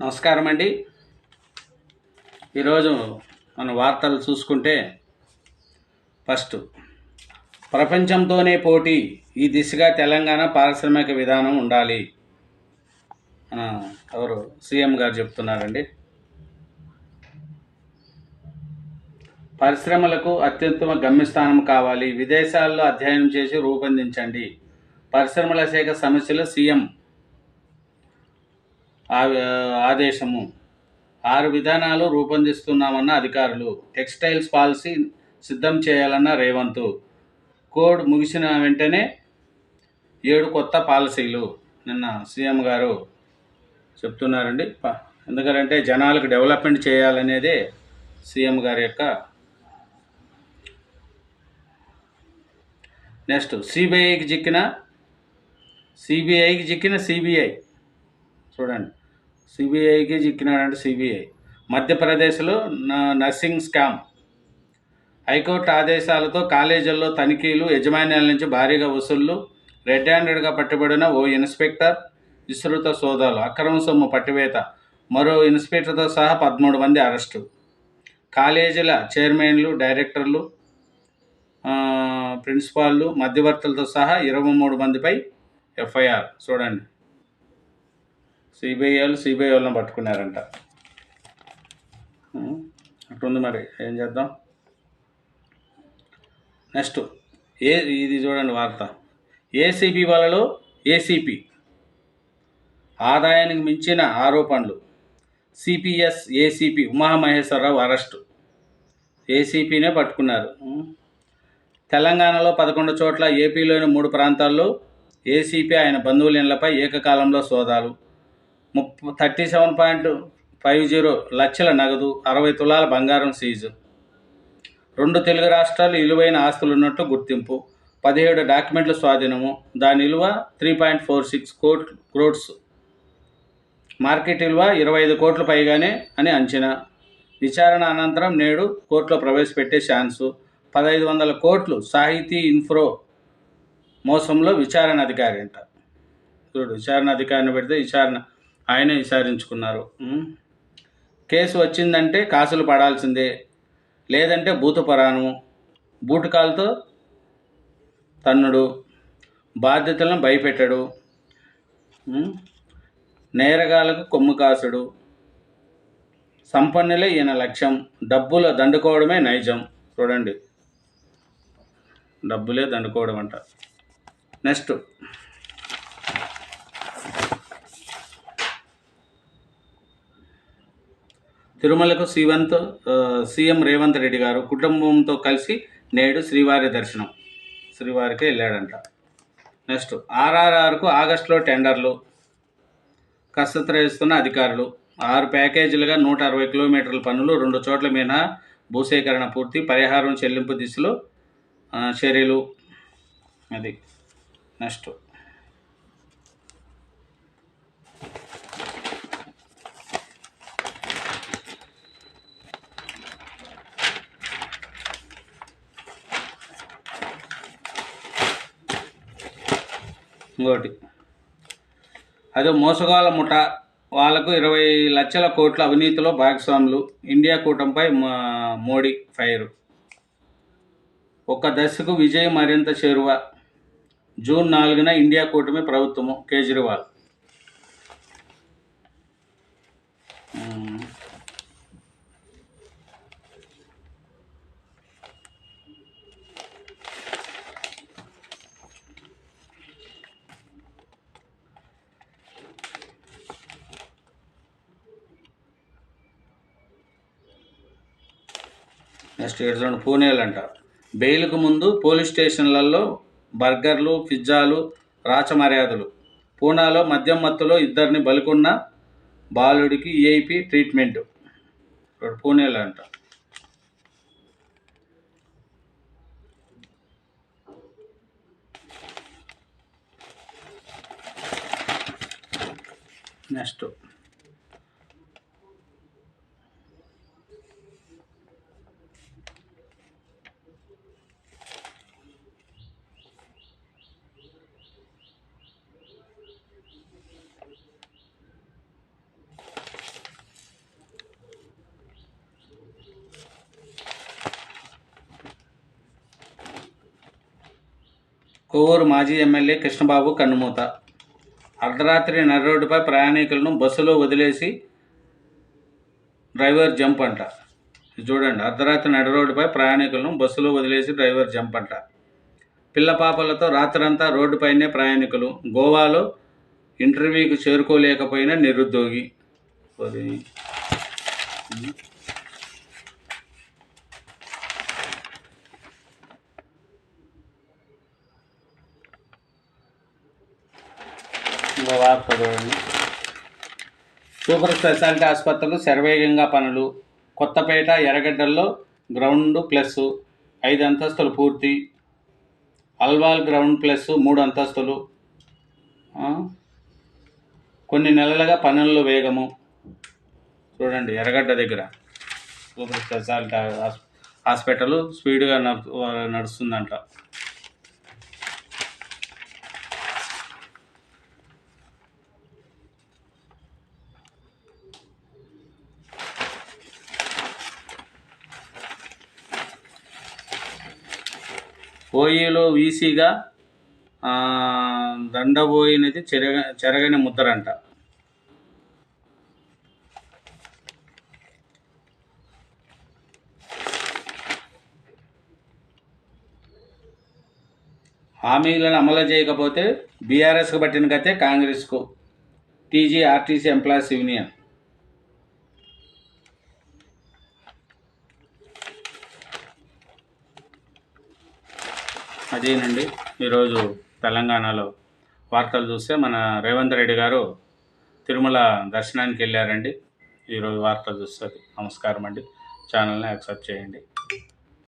నమస్కారం అండి ఈరోజు మన వార్తలు చూసుకుంటే ఫస్ట్ ప్రపంచంతోనే పోటీ ఈ దిశగా తెలంగాణ పారిశ్రామిక విధానం ఉండాలి మన ఎవరు సీఎం గారు చెప్తున్నారండి. పరిశ్రమలకు అత్యుత్తమ గమ్యస్థానం కావాలి విదేశాల్లో అధ్యయనం చేసి రూపొందించండి. పరిశ్రమల శాఖ సమస్యలు సీఎం ఆదేశము. ఆరు విధానాలు రూపొందిస్తున్నామన్న అధికారులు. టెక్స్టైల్స్ పాలసీ సిద్ధం చేయాలన్న రేవంత్. కోడ్ ముగిసిన వెంటనే ఏడు కొత్త పాలసీలు నిన్న సీఎం గారు చెప్తున్నారండి. ప- ఎందుకంటే జనాలకు డెవలప్మెంట్ చేయాలనేదే సీఎం గారి యొక్క నెక్స్ట్ సిబిఐకి చిక్కిన సిబిఐకి చిక్కిన సిబిఐ. చూడండి. సిబిఐకి చిక్కినాడంటే సిబిఐ మధ్యప్రదేశ్లో న- నర్సింగ్ స్కామ్. హైకోర్టు ఆదేశాలతో కాలేజీల్లో తనిఖీలు యజమాన్యాల నుంచి భారీగా వసూళ్ళు రెడ్ హ్యాండెడ్గా పట్టుబడిన ఓ ఇన్స్పెక్టర్ విస్తృత సోదాలు అక్రమ సొమ్ము పట్టివేత మరో ఇన్స్పెక్టర్తో సహా పదమూడు మంది అరెస్టు. కాలేజీల చైర్మన్లు డైరెక్టర్లు ప్రిన్సిపాళ్ళు మధ్యవర్తులతో సహా ఇరవై మూడు మందిపై ఎఫ్ఐఆర్. చూడండి. సిబిఐ వాళ్ళు సిబిఐ వాళ్ళని పట్టుకున్నారంట. అట్టుంది మరి. ఏం చేద్దాం? నెక్స్ట్ ఏ ఇది చూడండి వార్త. ఏసీబీ వాళ్ళలో ఏసీపీ ఆదాయానికి మించిన ఆరోపణలు. CPS ACP Umamaheswararao arrest. ఏసీపీనే పట్టుకున్నారు. తెలంగాణలో పదకొండు చోట్ల ఏపీలోని మూడు ప్రాంతాల్లో ఏసీపీ ఆయన బంధువుల ఇళ్ళపై ఏకకాలంలో సోదాలు. ముప్ప thirty seven point five zero లక్షల నగదు అరవై తులాల బంగారం సీజు. రెండు తెలుగు రాష్ట్రాలు విలువైన ఆస్తులు ఉన్నట్టు గుర్తింపు. పదిహేడు డాక్యుమెంట్ల స్వాధీనము. దాని విలువ త్రీ పాయింట్ ఫోర్ సిక్స్ కోట్ క్రోడ్స్. మార్కెట్ విలువ ఇరవై ఐదు కోట్ల పైగానే అని అంచనా. విచారణ అనంతరం నేడు కోర్టులో ప్రవేశపెట్టే ఛాన్సు. పదహైదు వందల కోట్లు సాహితీ ఇన్ఫ్రో మోసంలో విచారణ అధికారి అంట. చూడు విచారణ అధికారిని పెడితే విచారణ ఆయనే విచారించుకున్నారు. కేసు వచ్చిందంటే కాసులు పడాల్సిందే. లేదంటే భూతపురాణం బూటకాలతో తన్నుడు. బాధ్యతలను భయపెట్టడు. నేరగాలకు కొమ్ము కాసుడు. సంపన్నులే ఈయన లక్ష్యం. డబ్బులు దండుకోవడమే నైజం. చూడండి. డబ్బులే దండుకోవడం అంట నెక్స్ట్. తిరుమలకు శ్రీవంత్ సీఎం రేవంత్ రెడ్డి గారు కుటుంబంతో కలిసి నేడు శ్రీవారి దర్శనం. శ్రీవారికి వెళ్ళాడంట. నెక్స్ట్ ఆర్ఆర్ఆర్కు ఆగస్టులో టెండర్లు. కసరత్తు చేస్తున్న అధికారులు ఆరు ప్యాకేజీలుగా నూట అరవై కిలోమీటర్ల పనులు రెండు చోట్ల మీద భూసేకరణ పూర్తి పరిహారం చెల్లింపు దిశలో చర్యలు. అది. నెక్స్ట్ ఇంకోటి. అదే మోసగాల ముఠ. వాళ్ళకు ఇరవై లక్షల కోట్ల అవినీతిలో భాగస్వాములు. ఇండియా కూటమిపై మా- మోడీ ఫైర్. ఒక దశకు విజయం మరింత చేరువ. జూన్ నాలుగున ఇండియా కూటమి ప్రభుత్వము కేజ్రీవాల్. నెక్స్ట్ ఇక్కడ పూణేలు అంట. బెయిల్కు ముందు పోలీస్ స్టేషన్లలో బర్గర్లు పిజ్జాలు రాచమర్యాదలు. పూనాలో మద్యం మత్తులో ఇద్దరిని బలుకున్న బాలుడికి ఈఐపి ట్రీట్మెంట్. పూణేలో అంట. నెక్స్ట్. కొవ్వూరు మాజీ ఎమ్మెల్యే కృష్ణబాబు కన్నుమూత. అర్ధరాత్రి నర్రోడ్డుపై ప్రయాణికులను బస్సులో వదిలేసి డ్రైవర్ జంప్ అంట. చూడండి అర్ధరాత్రి నడి రోడ్డుపై ప్రయాణికులను బస్సులో వదిలేసి డ్రైవర్ జంప్ అంట. పిల్ల పాపలతో రాత్రంతా రోడ్డుపైనే ప్రయాణికులు. గోవాలో ఇంటర్వ్యూకి చేరుకోలేకపోయిన నిరుద్యోగి. మరి సూపర్ స్పెషాలిటీ ఆసుపత్రులు శరవేగంగా పనులు. కొత్తపేట ఎర్రగడ్డల్లో గ్రౌండ్ ప్లస్ ఐదు అంతస్తులు పూర్తి. అల్వాల్ గ్రౌండ్ ప్లస్ మూడు అంతస్తులు. కొన్ని నెలలుగా పనుల్లో వేగము. చూడండి ఎర్రగడ్డ దగ్గర. సూపర్ స్పెషాలిటీ హాస్పిటల్ స్పీడ్గా నడుస్తుందంట. ఓఈలో వీసీగా దండబోయినది చెరగ చెరగని ముద్దరంట. హామీలను అమలు చేయకపోతే బీఆర్ఎస్కు పట్టిన కతే కాంగ్రెస్కు. TG RTC employees union. అదేనండి. ఈరోజు తెలంగాణలో వార్తలు చూస్తే మన రేవంత్ రెడ్డి గారు తిరుమల దర్శనానికి వెళ్ళారండి. ఈరోజు వార్తలు చూస్తుంది నమస్కారం అండి ఛానల్ని యాక్సెప్ట్ చేయండి.